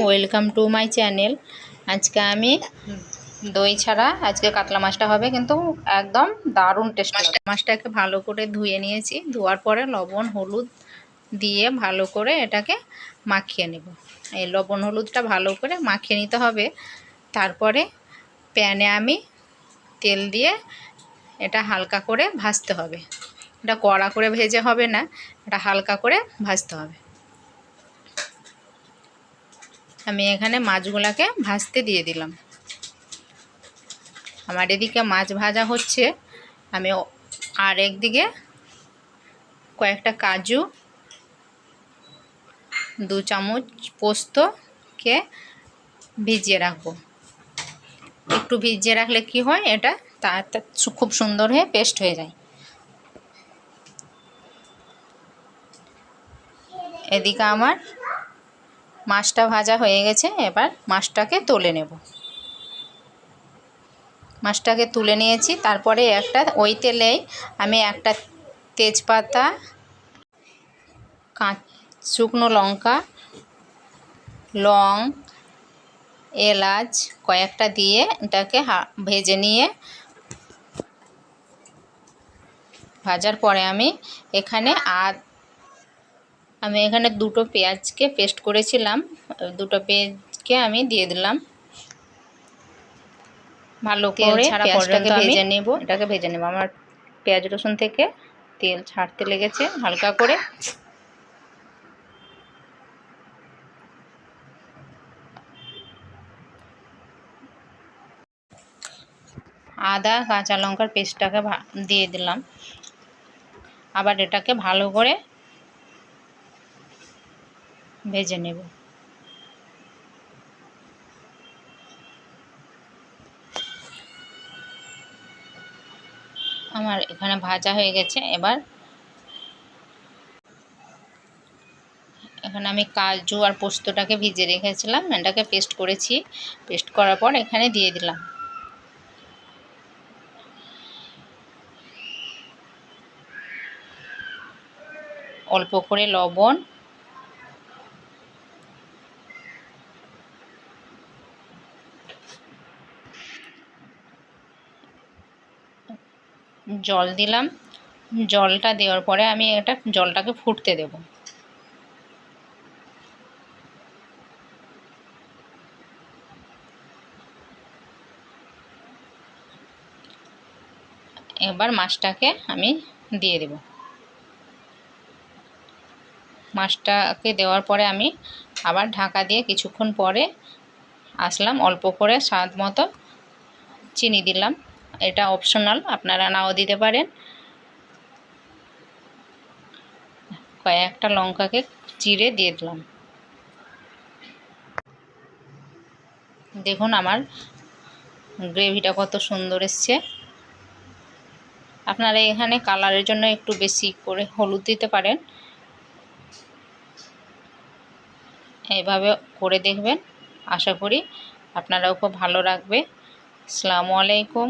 Welcome to my channel আজকে আমি দই ছাড়া আজকে কাতলা মাছটা হবে, কিন্তু একদম দারুণ টেস্ট মাছটা মাছটাকে ভালো করে ধুয়ে নিয়েছি, ধোয়ার পরে লবণ, হলুদ দিয়ে ভালো করে এটাকে মাখিয়ে নেব। এই লবণ, হলুদটা ভালো করে মাখিয়ে নিতে হবে। তারপরে প্যানে আমি তেল দিয়ে এটা হালকা করে ভাজতে হবে। এটা কড়া করে ভেজে হবে না, এটা হালকা করে ভাজতে হবে। আমি এখানে মাছগুলাকে ভাজতে দিয়ে দিলাম। আমার এদিকে মাছ ভাজা হচ্ছে। আমি আর একদিকে কয়েকটা কাজু, দু চামচ পোস্তকে ভিজিয়ে রাখব। একটু ভিজিয়ে রাখলে কি হয়, এটা তা খুব সুন্দর হয়ে পেস্ট হয়ে যায়। এদিকে আমার মাছটা ভাজা হয়ে গেছে, এবার মাছটাকে তুলে নেব। মাছটাকে তুলে নিয়েছি, তারপরে একটা, ওই তেলেই আমি একটা তেজপাতা, কাঁচ, শুকনো লঙ্কা, লং, এলাচ কয়েকটা দিয়ে এটাকে ভেজে নিয়ে ভাজার পরে আমি এখানে আদ আমি এখানে দুটো পেঁয়াজকে পেস্ট করেছিলাম দুটো পেঁয়াজকে আমি দিয়ে দিলাম। ভালো করে পেঁয়াজটাকে ভেজে নেব। এটাকে ভেজে নেব। আমার পেঁয়াজ রসুন থেকে তেল ছাড়তে লেগেছে হালকা করে। আদা কাঁচা লঙ্কার পেস্টটাকে দিয়ে দিলাম। আবার এটাকে ভালো করে ভেজে নেব। আমার এখানে ভাজা হয়ে গেছে। এবার এখানে আমি কাজু আর পোস্তটাকে ভিজে রেখেছিলাম। এটাকে পেস্ট করেছি। পেস্ট করার পর এখানে দিয়ে দিলাম। অল্প করে লবণ জল দিলাম। জলটা দেওয়ার পরে আমি এটা জলটাকে ফুটতে দেব। এবার মাছটাকে আমি দিয়ে দেব। মাছটাকে দেওয়ার পরে আমি আবার ঢাকা দিয়ে কিছুক্ষণ পরে আসলাম। অল্প করে স্বাদ মতো চিনি দিলাম। এটা অপশনাল আপনারা নাও দিতে পারেন। কয়েকটা লঙ্কাকে চিড়ে দিয়ে দিলাম। দেখুন আমার গ্রেভিটা কত সুন্দর এসছে। আপনারা এখানে কালারের জন্য একটু বেশি করে হলুদ দিতে পারেন। এইভাবে করে দেখবেন। আশা করি আপনারাও খুব ভালো রাখবে। আসসালামু আলাইকুম।